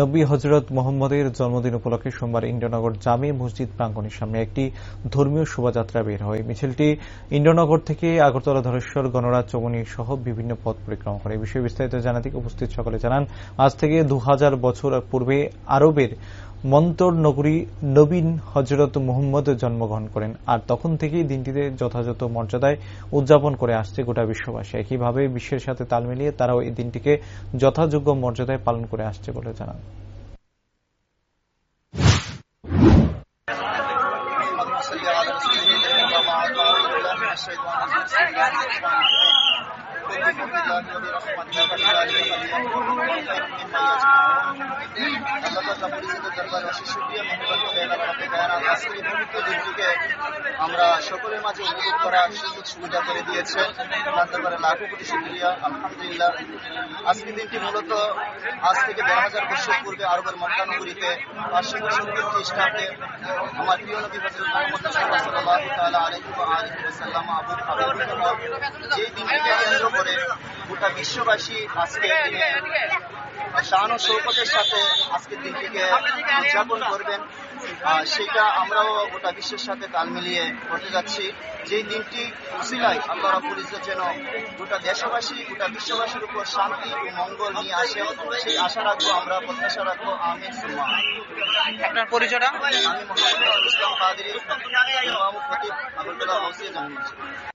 নবী হজরত মোহাম্মদের জন্মদিন উপলক্ষে সোমবার ইন্দ্রনগর জামে মসজিদ প্রাঙ্গনের সামনে একটি ধর্মীয় শোভাযাত্রা বের হয়। মিছিলটি ইন্দ্রনগর থেকে আগরতলা ধরেশ্বর গণরাজ চৌমনি সহ বিভিন্ন পথ পরিক্রমা করে। বিষয়ে বিস্তারিত জানাতে উপস্থিত সকলে জানান, আজ থেকে দু হাজার বছর পূর্বে আরবের মন্তর নগরী নবীন হজরত মুহম্মদ জন্মগ্রহণ করেন। আর তখন থেকেই দিনটিতে যথাযথ মর্যাদায় উদযাপন করে আসছে গোটা বিশ্ববাসী। একইভাবে বিশ্বের সাথে তাল মিলিয়ে তারাও এই দিনটিকে যথাযোগ্য মর্যাদায় পালন করে আসছে বলে জানান। দিনটিকে আমরা সকলের মাঝে উপভোগ করার সুযোগ সুবিধা করে দিয়েছে তার দরবারে লাখো কোটি শুক্রিয়া আলহামদুলিল্লাহ আজকে দিনটি মূলত আজ থেকে দেড় হাজার বছর পূর্বে আরবের মক্কানগরীতে পাঁচশো বছর আমার প্রিয় নবী হজরত মোহাম্মদ দিনটিকে কেন্দ্র করে গোটা বিশ্ববাসী আজকে শান ও শৌকতের সাথে আজকের দিনটিকে উদযাপন করবেন। সেটা আমরাও গোটা বিশ্বের সাথে তাল মিলিয়ে করতে যাচ্ছি। যেই দিনটি উসিলায় আল্লাহ ইজ্জত যেন গোটা দেশবাসী গোটা বিশ্ববাসীর উপর শান্তি ও মঙ্গল নিয়ে আসে সেই আশা রাখব আমরা প্রত্যাশা রাখব। সুম্মা। আপনার পরিচয়টা? আমি মোহাম্মদ ইসলাম কাদরি ইমাম খতিব আগরতলা মসজিদ জামিয়া